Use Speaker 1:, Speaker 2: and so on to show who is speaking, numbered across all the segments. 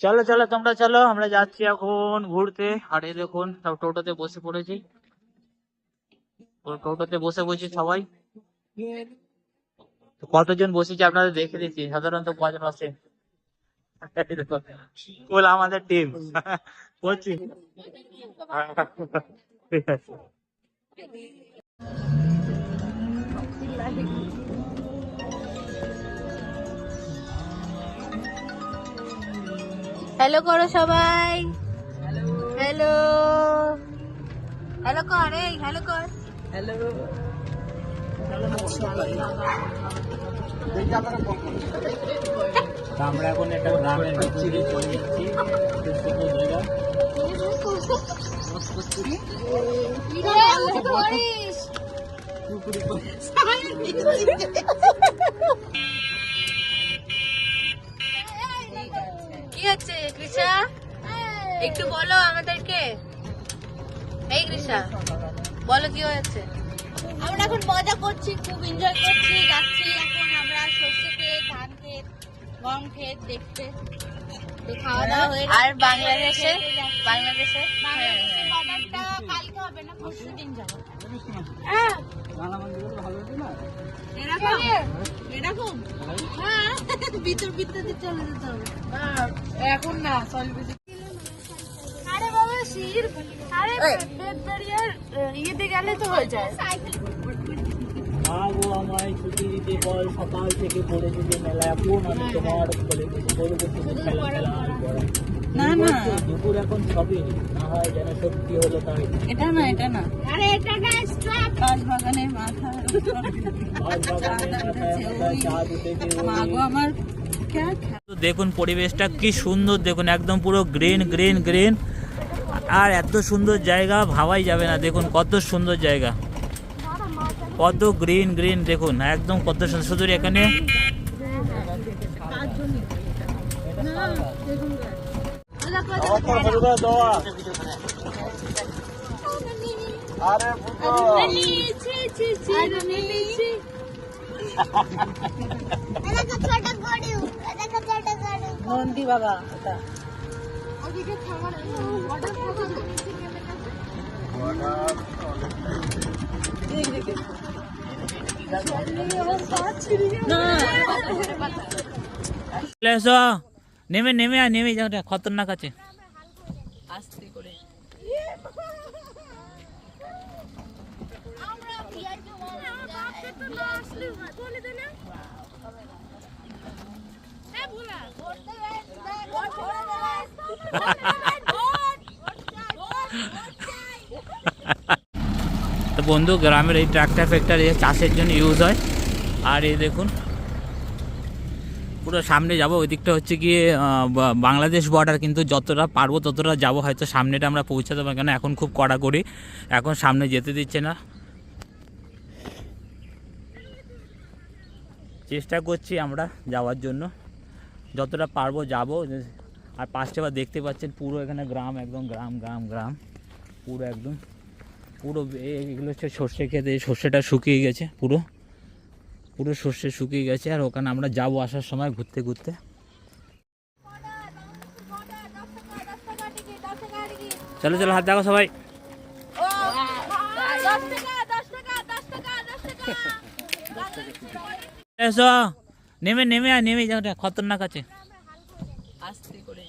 Speaker 1: চলো চলো, তোমরা চলো, আমরা যাচ্ছি এখন ঘুরতে। এই দেখুন, সব টোটোতে বসে পড়েছি। টোটোতে বসে পড়েছি সবাই। কতজন বসেছি আপনাদের দেখে দিচ্ছি, সাধারণত কজন আছে? ফুল আমাদের টিম বলছি। ঠিক আছে।
Speaker 2: হ্যালো করো সবাই। হ্যালো হ্যালো কর এই হ্যালো কর।
Speaker 1: হ্যালো আমরা এখন একটা গ্রামের ভিতরে চলে যাচ্ছি। জায়গা
Speaker 2: একটু বলো আমাদেরকে। এই কৃষা বলো কি হয়েছে? আমরা এখন মজা করছি খুব এনজয় করছি যাচ্ছি এখন আমরা সর্ষে ক্ষেত ধান ক্ষেত গম ক্ষেত দেখতে। খাওয়া দাওয়া হয়ে আর বাংলাদেশে? বাংলাদেশে? বাজারটা কালকে হবে না পরশু দিন যাব। হ্যাঁ। এরকম? হ্যাঁ। ভিতর ভিতর চলে যেতে হবে। এখন না শির আরে বেদবেরিয়ার ইয়েতে গেলে তো হয়ে যায়।
Speaker 1: মা গো আমায় ছুটি দিতে বল সকাল থেকে মেলা এখন আমি তোমার বলে বলব তুমি খেলা খেলা
Speaker 3: না না।
Speaker 1: দুপুর এখন সবই না হয় যেন সত্যি হলো তাই।
Speaker 3: এটা না এটা না।
Speaker 2: আরে এটা না স্টপ
Speaker 3: কাজ বাগানের মাথা
Speaker 1: আজ বাগানে মাথায় মাথায় চাঁদ উঠেছে
Speaker 3: মাগো আমার
Speaker 1: তো দেখুন পরিবেশটা কি সুন্দর দেখুন একদম পুরো গ্রিন গ্রিন গ্রিন আর এত সুন্দর জায়গা ভাবাই যাবে না। দেখুন কত সুন্দর জায়গা। কত গ্রিন গ্রিন দেখুন একদম কত সুন্দর। শুধু এখানে?
Speaker 3: নন্দী বাবা
Speaker 1: নেমে নেমে আর নেমে যাও খতরনাক আছে।
Speaker 3: আস্তে করে
Speaker 1: তো বন্ধু, গ্রামের এই ট্রাক্টর ফ্যাক্টর এই চাষের জন্য ইউজ হয়। আর এই দেখুন, পুরো সামনে যাব ওই দিকটা হচ্ছে গিয়ে বাংলাদেশ বর্ডার কিন্তু যতটা পারব ততটা যাব, হয়তো সামনেটা আমরা পৌঁছাতে পারব কেন এখন খুব কড়াকড়ি, এখন সামনে যেতে দিচ্ছে না। চেষ্টা করছি আমরা যাওয়ার জন্য। যতটা পারব যাব। আর পাশে আবার দেখতে পাচ্ছেন পুরো এখানে গ্রাম একদম গ্রাম গ্রাম গ্রাম। পুরো একদম। পুরো এগুলো হচ্ছে সর্ষে খেতে সর্ষেটা শুকিয়ে গেছে পুরো। পুরো সর্ষে শুকিয়ে গেছে আর ওখানে আমরা যাব আসার সময় ঘুরতে ঘুরতে। চলো চলো হাত দেখো সবাই। এসো। নেমে নেমে আর নেমে যাও খতরনাক আছে।
Speaker 3: আস্তে করে।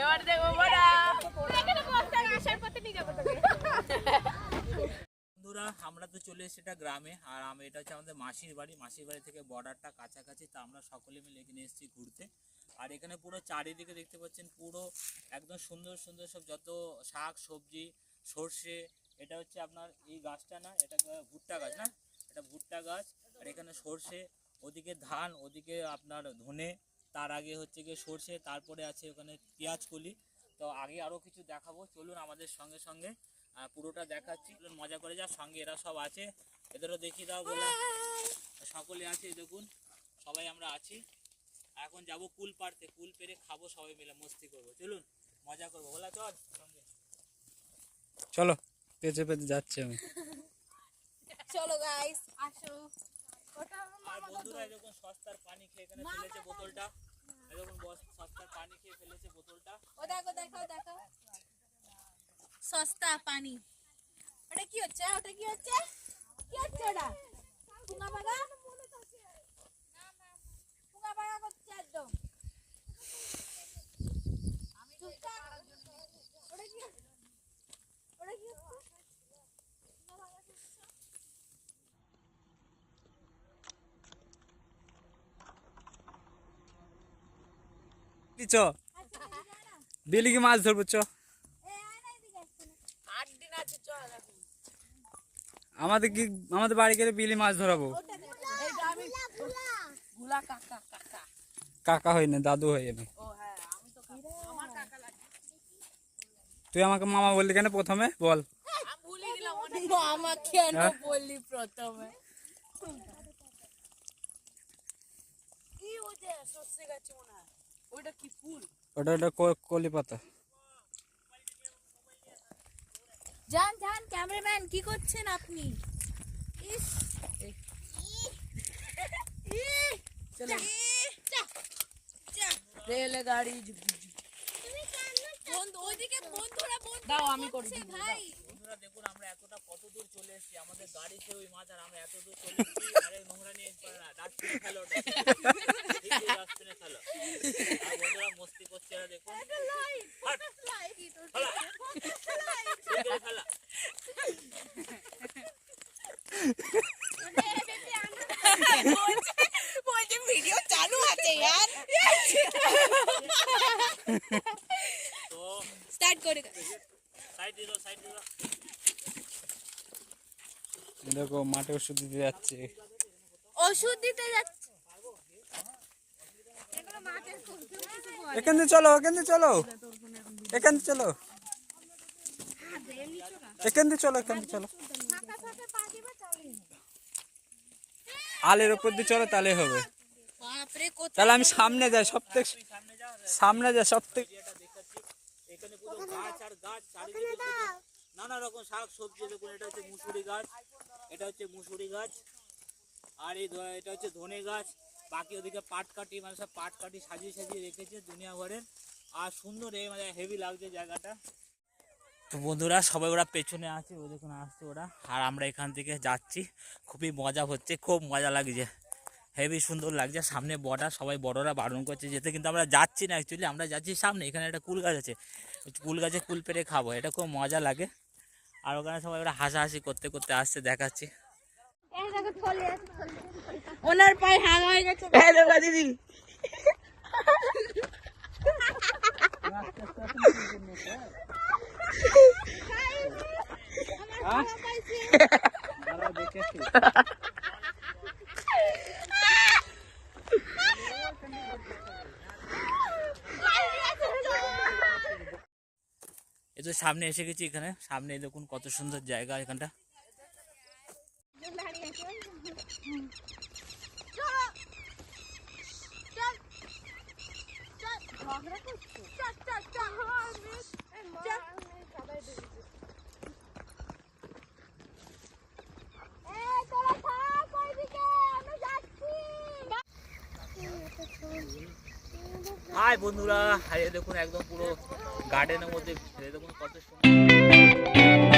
Speaker 3: এবার দেখো বড়া
Speaker 1: বন্ধুরা আমরা তো চলে এসেছি এটা গ্রামে আর আমি এটা হচ্ছে আমাদের মাসির বাড়ি মাসির বাড়ি থেকে বর্ডারটা কাছাকাছি, তা আমরা সকলে মিলে এখানে এসেছি ঘুরতে। আর এখানে পুরো চারিদিকে দেখতে পাচ্ছেন, পুরো একদম সুন্দর সুন্দর সব যত শাক, সবজি, সর্ষে, এটা হচ্ছে আপনার এই গাছটা না, এটা ভুট্টা গাছ না? এটা ভুট্টা গাছ, আর এখানে সর্ষে, ওদিকে ধান, ওদিকে আপনার ধনে, তার আগে হচ্ছে গিয়ে সর্ষে, তারপরে আছে ওখানে পেঁয়াজ কলি। তো আগে আরও কিছু দেখাবো, চলুন আমাদের সঙ্গে সঙ্গে পুরোটা দেখাচ্ছি মজা করে যা সঙ্গে এরা সব আছে। এদেরও দেখিয়ে দাও বলা। সকলে আছে দেখুন সবাই আমরা আছি। এখন যাব কুল পাড়তে কুল পেরে খাব সবাই মিলে মস্তি করব। চলুন মজা করব। বলা চল সঙ্গে।
Speaker 4: চলো পেঁচে পেঁচে যাচ্ছি আমি।
Speaker 2: চলো গাইস আসো।
Speaker 1: আর বন্ধুরা এরকম সস্তার পানি খেয়ে এখানে ফেলেছে বোতলটা। এরকম বস- সস্তার পানি খেয়ে ফেলেছে বোতলটা।
Speaker 2: ও দেখো দেখো দেখো। সস্তা পানি। ওটা কি হচ্ছে? ওটা কি হচ্ছে? কি হচ্ছে ওটা পুঙ্গা পাগা পুঙ্গা পাগা করছে একদম চুপ থাক। ওটা কি ওটা কি হচ্ছে? পুঙ্গা পাগা করছে।
Speaker 4: চ বিলিকে মাছ ধরবো, চ। আমাদের কি, আমাদের বাড়ি গেলে বিলি মাছ ধরাবো।
Speaker 3: কাকা
Speaker 4: হই না, দাদু হই আমি।
Speaker 3: হ্যাঁ
Speaker 4: তুই আমাকে মামা বললি কেন প্রথমে? বল। হ্যাঁ?
Speaker 3: প্রথমে কি ওটা সর্ষে গাছ মনে হয় ওইটা কি ফুল
Speaker 4: ওটা ওটা ক- কলি পাতা
Speaker 2: যান যান ক্যামেরাম্যান কি করছেন আপনি ইস
Speaker 3: চলো রেলে গাড়ি
Speaker 2: বন্ধু ওইদিকে বন্ধুরা বন্ধু
Speaker 3: দাও আমি করে দিই
Speaker 2: ভাই
Speaker 1: বন্ধুরা দেখুন আমরা এতটা কত দূর চলে এসেছি আমাদের গাড়ি খেয়ে ওই মাছ আর আমরা এত দূর চলে এসেছি আরে নোংরা নিয়ে আসতে পারে না ডাস্টবিনে। ফেলো ওটা ডাস্টবিনে ফেলো। আর বন্ধুরা মস্তি করছে এরা দেখুন। হাট, ফেলা। এদিকে ফেলা।
Speaker 3: বলছে ভিডিও চালু আছে यार
Speaker 1: তো
Speaker 2: স্টার্ট করে
Speaker 1: সাইড দিল সাইড দিল
Speaker 4: দেখো মাঠে ওষুধ দিতে যাচ্ছে।
Speaker 2: ওষুধ দিতে যাচ্ছে।
Speaker 4: এখান থেকে চলো এখান থেকে চলো। এখান থেকে চলো। এখান থেকে চলো এখান থেকে চলো। আলের উপর দিয়ে চলো তাহলে হবে। তাহলে আমি সামনে যাই সব থেকে
Speaker 1: সামনে
Speaker 4: যাই সব থেকে
Speaker 1: এটা দেখাচ্ছি এখানে পুরো গাছ আর গাছ চারিদিকে দেখুন নানা রকম শাক সবজি দেখুন এটা হচ্ছে মুসুরি গাছ। এটা হচ্ছে মুসুরি গাছ, আর এই এটা হচ্ছে ধনে গাছ। বাকি ওদিকে পাট কাটি মানে সব পাট কাটি সাজিয়ে সাজিয়ে রেখেছে দুনিয়া ভরের আর সুন্দর এই মানে হেভি লাগছে জায়গাটা। তো বন্ধুরা, সবাই ওরা পেছনে আছে, ও দেখুন আসছে ওরা। আর আমরা এখান থেকে যাচ্ছি। খুবই মজা হচ্ছে, খুব মজা লাগছে। হেভি সুন্দর লাগছে। সামনে বর্ডার, সবাই বড়রা বারণ করছে যেতে, কিন্তু আমরা যাচ্ছি না অ্যাকচুয়ালি আমরা যাচ্ছি সামনে। এখানে একটা কুল গাছ আছে। কুল গাছে কুল পেরে খাব। এটা খুব মজা লাগে। আর ওখানে সবাই ওরা হাসাহাসি করতে করতে আসছে দেখাচ্ছি।
Speaker 3: ওনার পায়ে হাঁ হয়ে গেছে। দিদি।
Speaker 1: এই সামনে এসে গেছি এখানে। সামনে দেখুন কত সুন্দর জায়গা এখানটা। হাই বন্ধুরা হারিয়ে দেখুন একদম পুরো গার্ডেনের মধ্যে দেখুন কত সুন্দর।